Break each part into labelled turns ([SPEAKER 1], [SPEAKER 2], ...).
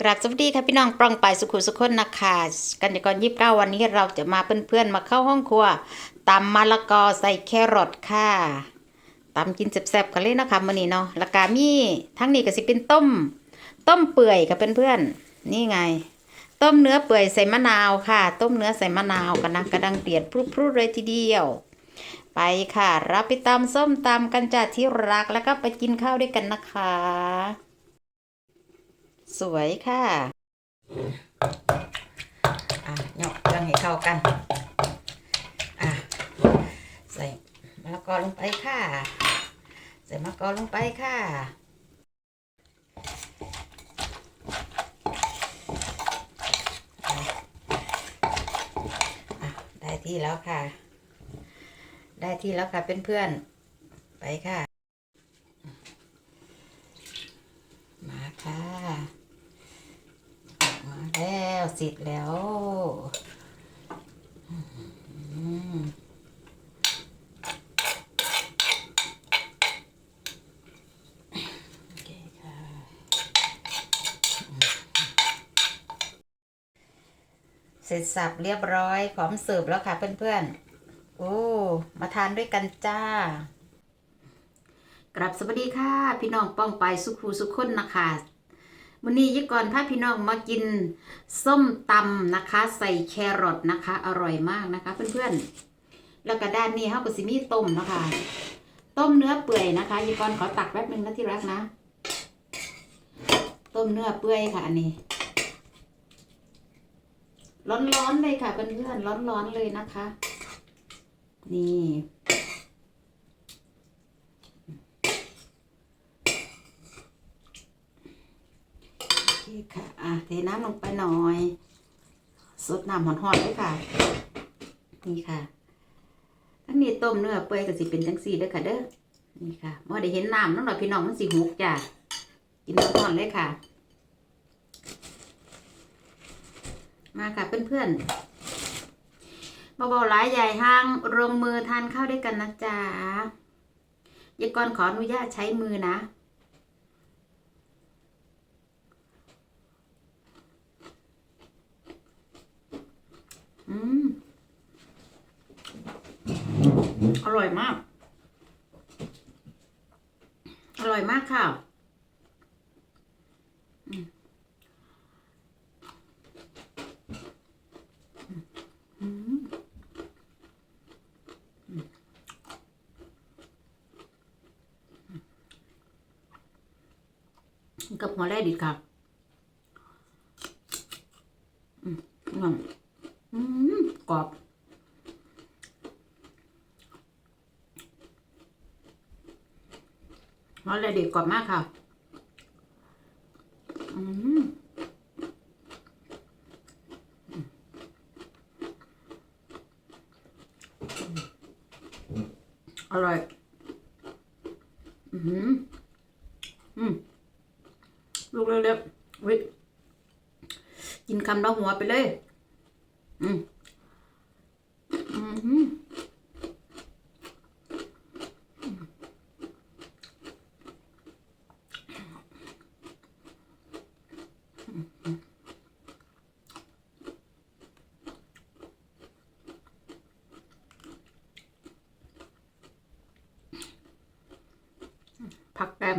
[SPEAKER 1] กราบสวัสดีค่ะพี่น้องปรองไปสุขุสุขคนนะคะกันยากรยี่สิบเก้าวันนี้เราจะมาเพื่อนๆมาเข้าห้องครัวตำมะละกอใส่แครอทค่ะตำกินแซ่บๆกันเลยนะคะมื้อนี้เนาะแล้วก็มีทั้งนี้ก็สิเป็นต้ม ต้มเปื่อยค่ะเพื่อนๆนี่ไง ต้มเนื้อเปื่อยใส่มะนาวค่ะ ต้มเนื้อใส่มะนาวกันนะกระดังเดือดพรุดๆเลยทีเดียว ไปค่ะ รับไปตำส้มตำกันจ้าที่รักแล้วก็ไปกินข้าวด้วยกันนะคะ สวยค่ะอะเหยอกเครื่องให้เข้ากันอะใส่มะละกอลงไปค่ะ ใส่มะละกอลงไปค่ะอะได้ที่แล้วค่ะ ได้ที่แล้วค่ะเพื่อนๆไปค่ะ มาค่ะ มาแล้ว เสร็จแล้วเคค่ะเสร็จสับเรียบร้อยพร้อมเสิร์ฟแล้วค่ะเพื่อนๆ โอ้ มาทานด้วยกันจ้ากลับสวัสดีค่ะ พี่น้องป้องไปสุขูสุขคนนะคะ วันนี้ยี่ก่อนพาพี่น้องมากินส้มตำนะคะ ใส่แครอทนะคะ อร่อยมากนะคะ เพื่อนๆ แล้วก็ด้านนี้เขาก็สิมีต้มนะคะ ต้มเนื้อเปื่อยนะคะยี่ก่อนขอตักแป๊บนึงนะที่รักนะ ต้มเนื้อเปื่อยค่ะอันนี้ ร้อนๆเลยค่ะเพื่อนๆร้อนๆเลยนะคะ นี่ โอเคค่ะ อะเทน้ำลงไปหน่อยสดน้ำหอนๆเลยค่ะ นี่ค่ะ ทั้งนี้ต้มเนื้อเปื่อยก็สิเป็นจังซี่ด้อค่ะเด้อ นี่ค่ะบ่ได้เห็นน้ำนั่นหน่อยพี่น้องมันสิหกจ้ะ กินร้อนๆเลยค่ะ มาค่ะเพื่อนๆเบาๆหลายใหญ่ห้างลงมือทานข้าวด้วยกันนะจ๊ะยายกรขออนุญาตใช้มือนะ อืม อร่อยมาก อร่อยมากค่ะกับหัวแรดิดค่ะ อืมอืมอืมกรอบ หัวแรดิด กรอบมากค่ะ อืมอร่อย อืมอืมลูกเล็กๆวิกินคำละหัวไปเลย อืมอืมผักแก้ม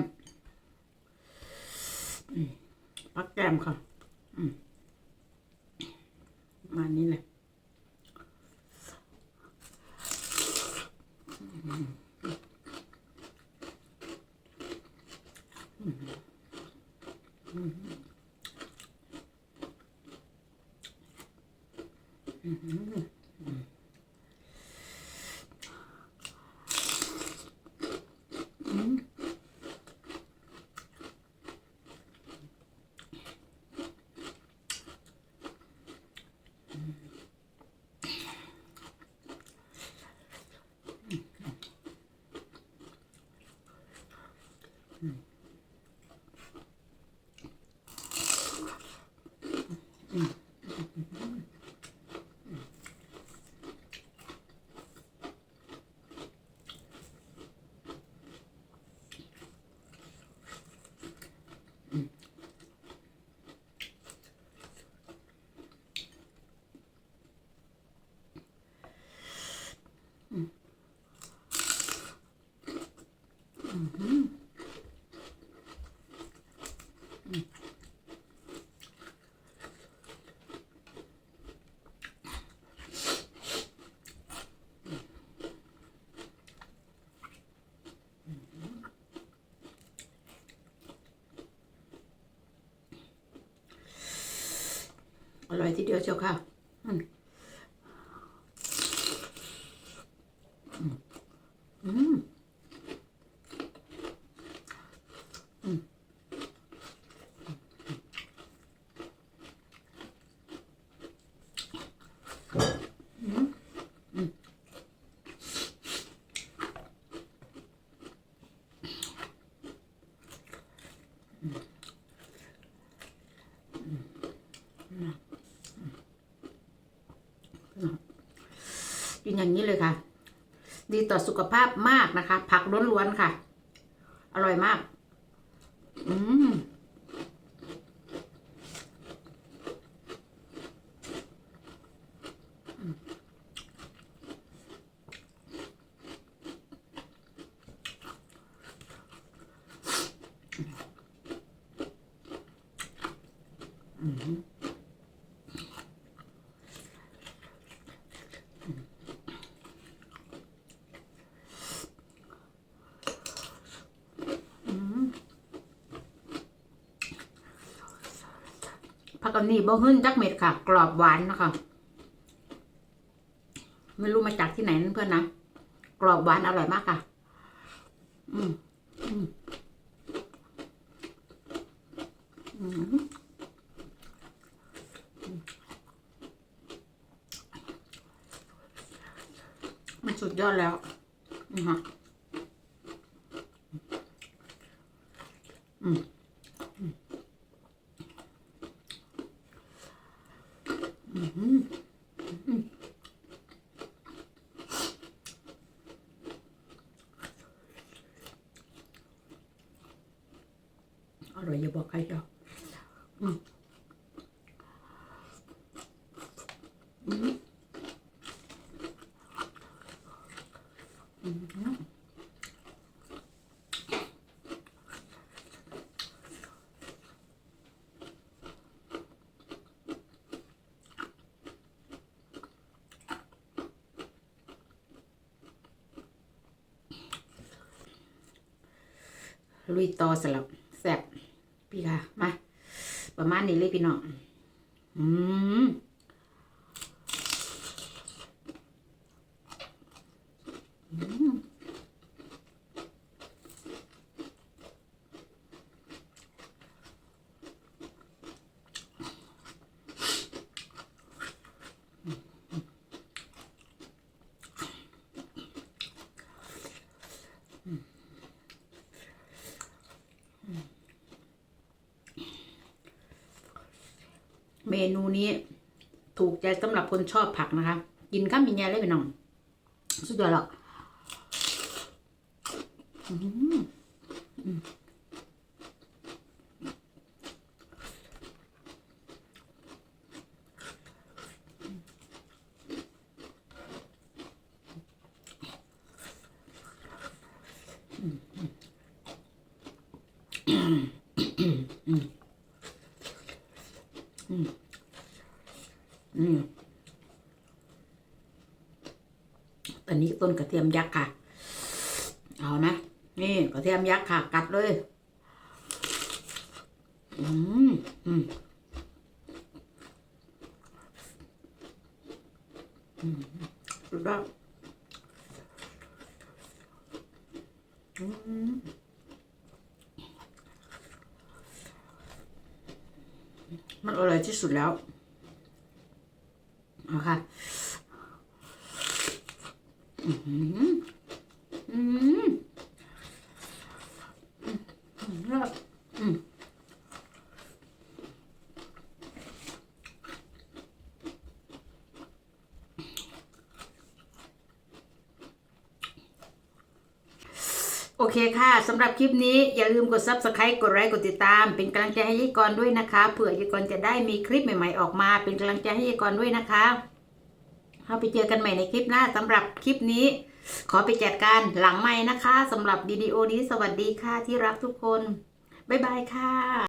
[SPEAKER 1] อืมผักแก้ มค่ะ อร่อยทีเดียวเจ้าค่ะ กินอย่างนี้เลยค่ะ ดีต่อสุขภาพมากนะคะ ผักล้วนๆค่ะ อร่อยมาก อืม ผักกาดนี่บ่หึ้นจักเม็ดค่ะ กรอบหวานนะคะ ไม่รู้มาจากที่ไหนนั่นเพื่อนนะ กรอบหวานอร่อยมากค่ะ อืมอืมอืมมันสุดยอดแล้วนะฮะอืม อร่อยอย่าบอกใครจ้ะอืมอืมอืมลุยต่อสลับแซ่บ พี่ค่ะ มา ประมาณนี้เลยพี่น้อง อืม อืม เมนูนี้ถูกใจสำหรับคนชอบผักนะคะ กินข้ามมีแง่เลยพี่น้อง สุดยอดหรอกอืมอืมอืมอันนี้ ต้นกระเทียมยักษ์ค่ะ เอาไหมนี่กระเทียมยักษ์ค่ะ กัดเลย อืมอืมอืมสุดยอดอืมมันอร่อยที่สุดแล้ว เอาค่ะ อืมอืมอืมแล้วอืมโอเคค่ะ สำหรับคลิปนี้อย่าลืมกด subscribe กดไลค์กดติดตาม เป็นกำลังใจให้ยายกรด้วยนะคะ เผื่อยายกรจะได้มีคลิปใหม่ ๆ ออกมา เป็นกำลังใจให้ยายกรด้วยนะคะ เราไปเจอกันใหม่ในคลิปหน้าสำหรับคลิปนี้ ขอไปจัดการหลังใหม่นะคะสำหรับวิดีโอนี้สวัสดีค่ะที่รักทุกคน บ๊ายบายค่ะ